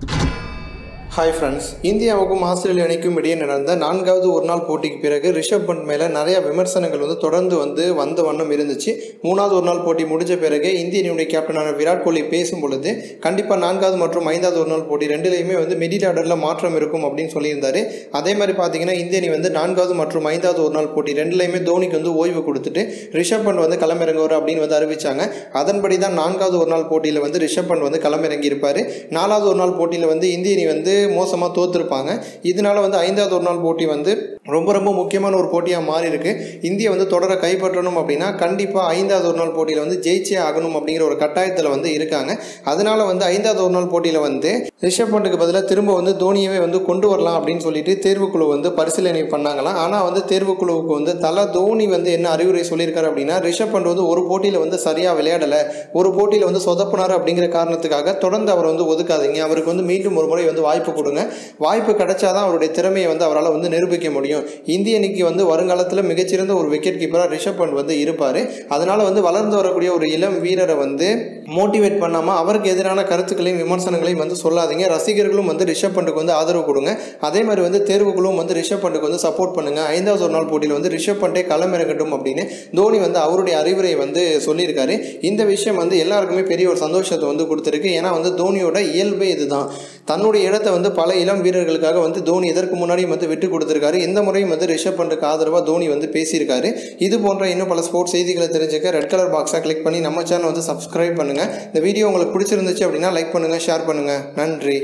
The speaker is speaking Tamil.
you ஹாய் ஃப்ரெண்ட்ஸ் இந்தியாவுக்கும் ஆஸ்திரேலிய அணிக்கும் இடையே நடந்த நான்காவது ஒரு நாள் போட்டிக்கு பிறகு ரிஷப் பண்ட் மேலே நிறைய விமர்சனங்கள் வந்து தொடர்ந்து வந்து வந்த வண்ணம் இருந்துச்சு. மூணாவது ஒரு நாள் போட்டி முடிஞ்ச பிறகு இந்திய அணியுடைய கேப்டனான விராட் கோலி பேசும் பொழுது கண்டிப்பாக நான்காவது மற்றும் ஐந்தாவது ஒரு நாள் போட்டி ரெண்டுலேயுமே வந்து மிடில் ஆர்டரில் மாற்றம் இருக்கும் அப்படின்னு சொல்லியிருந்தாரு. அதே மாதிரி பார்த்தீங்கன்னா இந்திய அணி வந்து நான்காவது மற்றும் ஐந்தாவது ஒரு நாள் போட்டி ரெண்டுலேயுமே தோனிக்கு வந்து ஓய்வு கொடுத்துட்டு ரிஷப் பண்ட் வந்து களமிறங்குவார் அப்படின்னு வந்து அறிவிச்சாங்க. அதன்படி தான் நான்காவது ஒரு நாள் போட்டியில் வந்து ரிஷப் பண்ட் வந்து களமிறங்கி இருப்பார் நாலாவது ஒரு நாள் போட்டியில் வந்து இந்திய அணி வந்து மோசமாக தோற்றுருப்பாங்க இதனால வந்து ஐந்தாவது ஒரு நாள் போட்டி வந்து ரொம்ப ரொம்ப முக்கியமான ஒரு போட்டியாக மாறி இருக்கு இந்தியா வந்து தொடரை கைப்பற்றணும் அப்படின்னா கண்டிப்பாக ஐந்தாவது ஒரு நாள் போட்டியில் வந்து ஜெயிச்சே ஆகணும் அப்படிங்கிற ஒரு கட்டாயத்தில் வந்து இருக்காங்க. அதனால வந்து ஐந்தாவது ஒரு நாள் போட்டியில் வந்து ரிஷப் பண்ட்டுக்கு பதிலாக திரும்ப வந்து தோனியவே வந்து கொண்டு வரலாம் அப்படின்னு சொல்லிட்டு தேர்வுக்குழு வந்து பரிசீலனை பண்ணாங்களாம். ஆனால் வந்து தேர்வுக்குழுவுக்கு வந்து தலா தோனி வந்து என்ன அறிவுரை சொல்லியிருக்காரு அப்படின்னா ரிஷப் பண்ட் வந்து ஒரு போட்டியில் வந்து சரியாக விளையாடலை ஒரு போட்டியில் வந்து சொதப்பினார் அப்படிங்கிற காரணத்துக்காக தொடர்ந்து அவர் வந்து ஒதுக்காதீங்க. அவருக்கு வந்து மீண்டும் ஒரு முறை வந்து வாய்ப்பு கொடுங்க. வாய்ப்பு கிடைச்சாதான் அவருடைய திறமையை வந்து அவரால் வந்து நிரூபிக்க முடியும். இந்திய அணிக்கு வந்து வருங்காலத்தில் மிகச்சிறந்த ஒரு விக்கெட் கீப்பராக ரிஷப் பண்ட் வந்து இருப்பார். அதனால் வந்து வளர்ந்து வரக்கூடிய ஒரு இளம் வீரரை வந்து மோட்டிவேட் பண்ணாமல் அவருக்கு எதிரான கருத்துக்களையும் விமர்சனங்களையும் வந்து சொல்லாதீங்க. ரசிகர்களும் வந்து ரிஷப் பண்டுக்கு வந்து ஆதரவு கொடுங்க. அதே மாதிரி வந்து தேர்வுகளும் வந்து ரிஷப் பண்டுக்கு வந்து சப்போர்ட் பண்ணுங்கள் ஐந்தாவது ஒரு நாள் போட்டியில் வந்து ரிஷப் பண்டே களமிறங்கட்டும் அப்படின்னு தோனி வந்து அவருடைய அறிவுரை வந்து சொல்லியிருக்காரு. இந்த விஷயம் வந்து எல்லாருக்குமே பெரிய ஒரு சந்தோஷத்தை வந்து கொடுத்துருக்கு. ஏன்னா வந்து தோனியோட இயல்பே இதுதான். தன்னுடைய இடத்தை வந்து பல இளம் வீரர்களுக்காக வந்து தோனி இதற்கு முன்னாடியும் வந்து விட்டு கொடுத்துருக்காரு. இந்த முறையும் வந்து ரிஷப் பண்ட்டுக்கு ஆதரவாக தோனி வந்து பேசியிருக்காரு. இது போன்ற இன்னும் பல ஸ்போர்ட்ஸ் செய்திகளை தெரிஞ்சுக்க ரெட் கலர் பாக்ஸை கிளிக் பண்ணி நம்ம சேனல் வந்து சப்ஸ்கிரைப் பண்ணுங்கள் இந்த வீடியோ உங்களுக்கு பிடிச்சிருந்துச்சு அப்படின்னா லைக் பண்ணுங்கள் ஷேர் பண்ணுங்கள் நன்றி.